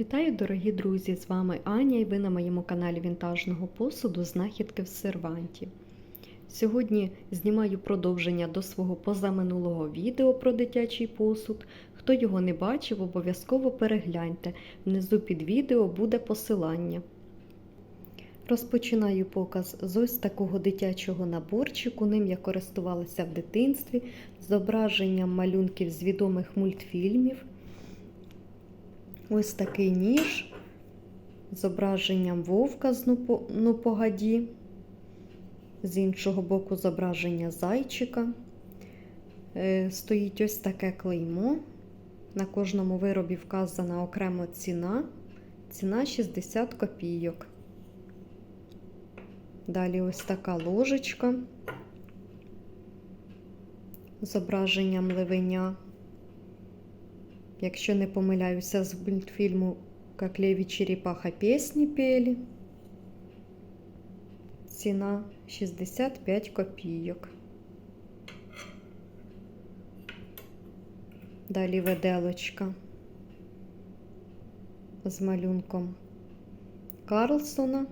Вітаю, дорогі друзі! З вами Аня і ви на моєму каналі Вінтажного посуду Знахідки в серванті. Сьогодні знімаю продовження до свого позаминулого відео про дитячий посуд. Хто його не бачив, обов'язково перегляньте. Внизу під відео буде посилання. Розпочинаю показ з ось такого дитячого наборчику. Ним я користувалася в дитинстві зображенням малюнків з відомих мультфільмів. Ось такий ніж зображенням вовка з «Ну, погоді, з іншого боку зображення зайчика. Е, Стоїть ось таке клеймо. На кожному виробі вказана окремо ціна. Ціна 60 копійок. Далі ось така ложечка зображенням ливеня. Якщо не помиляюся, з мультфільму «Как Черепаха пісні пели. Ціна 65 копійок. Далі виделочка з малюнком Карлсона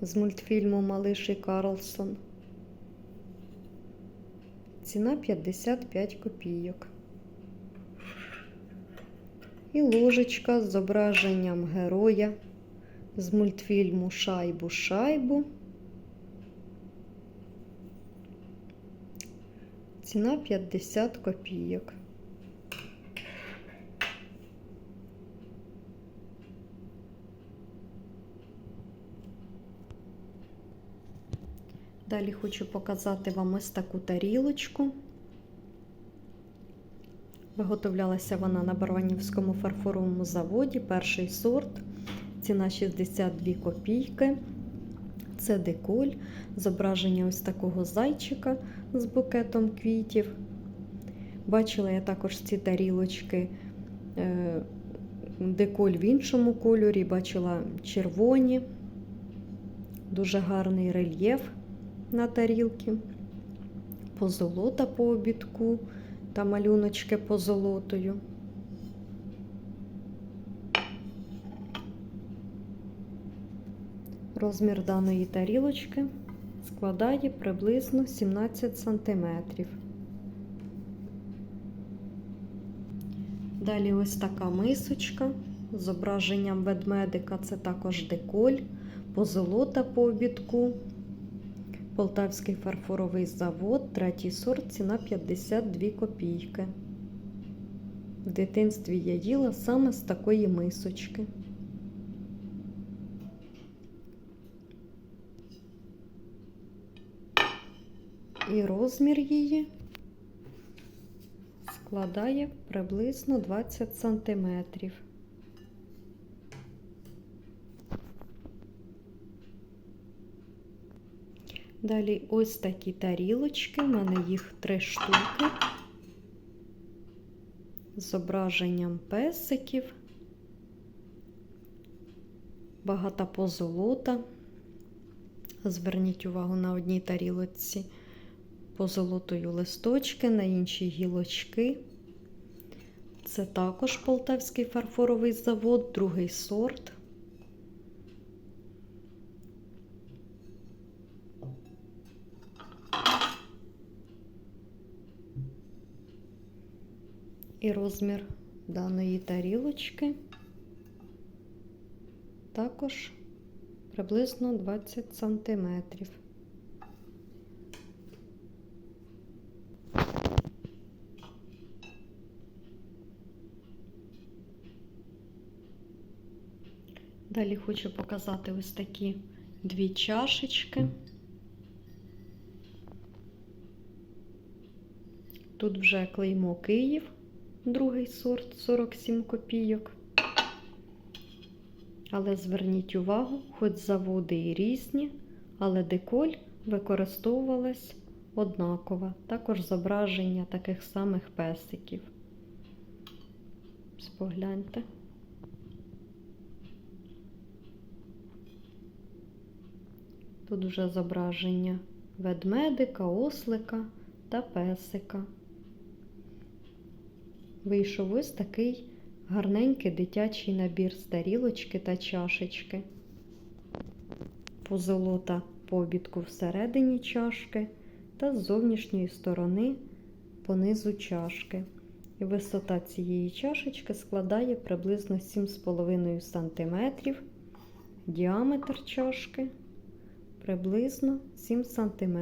з мультфільму Малиш і Карлсон. Ціна 55 копійок. І ложечка з зображенням героя з мультфільму Шайбу Шайбу. Ціна 50 копійок. Далі хочу показати вам ось таку тарілочку. Виготовлялася вона на Барванівському фарфоровому заводі, перший сорт, ціна 62 копійки. Це деколь, зображення ось такого зайчика з букетом квітів. Бачила я також ці тарілочки, е, деколь в іншому кольорі, бачила червоні, дуже гарний рельєф на тарілки, позолота по обідку та малюночки позолотою. Розмір даної тарілочки складає приблизно 17 см. Далі ось така мисочка з зображенням ведмедика, це також деколь, позолота по обідку. Полтавський фарфоровий завод, третій сорт, ціна 52 копійки. В дитинстві я їла саме з такої мисочки. І розмір її складає приблизно 20 сантиметрів. Далі ось такі тарілочки, в мене їх три штуки з зображенням песиків, багата позолота. Зверніть увагу на одній тарілочці позолотою листочки, на іншій гілочки. Це також Полтавський фарфоровий завод, другий сорт. І розмір даної тарілочки також приблизно 20 сантиметрів. Далі хочу показати ось такі дві чашечки. Тут вже клеймо Київ, другий сорт 47 копійок. Але зверніть увагу, хоч заводи і різні, але деколь використовувалась однаково. Також зображення таких самих песиків. Спогляньте. Тут вже зображення ведмедика, ослика та песика. Вийшов ось такий гарненький дитячий набір з тарілочки та чашечки. Позолота по обідку всередині чашки та з зовнішньої сторони по низу чашки. І висота цієї чашечки складає приблизно 7,5 см. Діаметр чашки приблизно 7 см.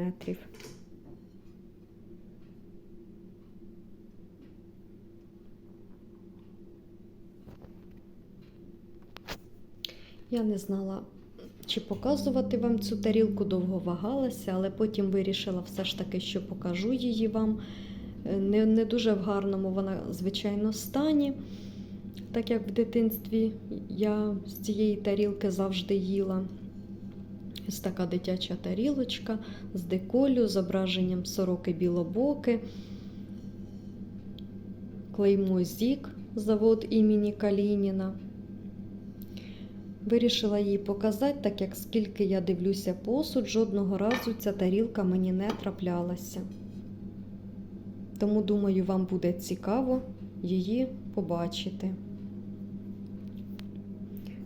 Я не знала, чи показувати вам цю тарілку, довго вагалася, але потім вирішила все ж таки, що покажу її вам. Е, Не, не дуже в гарному вона, звичайно, стані. Так як в дитинстві я з цієї тарілки завжди їла. Ось така дитяча тарілочка з деколю, зображенням сороки білобоки, клеймо Зік, завод імені Калініна. Вирішила її показати, так як скільки я дивлюся посуд, жодного разу ця тарілка мені не траплялася. Тому, думаю, вам буде цікаво її побачити.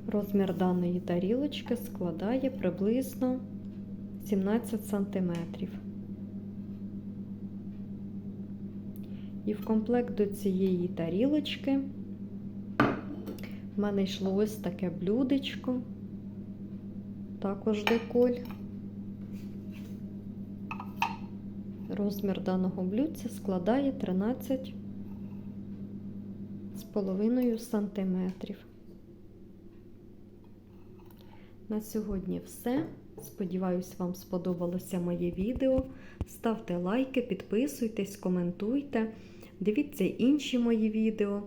Розмір даної тарілочки складає приблизно 17 см. І в комплект до цієї тарілочки в мене йшло ось таке блюдечко, також деколь. Розмір даного блюдця складає 13 з сантиметрів. На сьогодні все. Сподіваюсь, вам сподобалося моє відео. Ставте лайки, підписуйтесь, коментуйте, дивіться інші мої відео.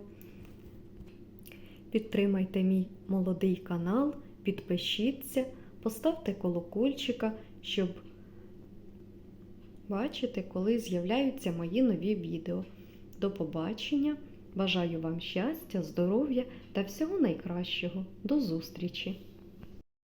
Підтримайте мій молодий канал, підпишіться, поставте колокольчика, щоб бачити, коли з'являються мої нові відео. До побачення! Бажаю вам щастя, здоров'я та всього найкращого. До зустрічі!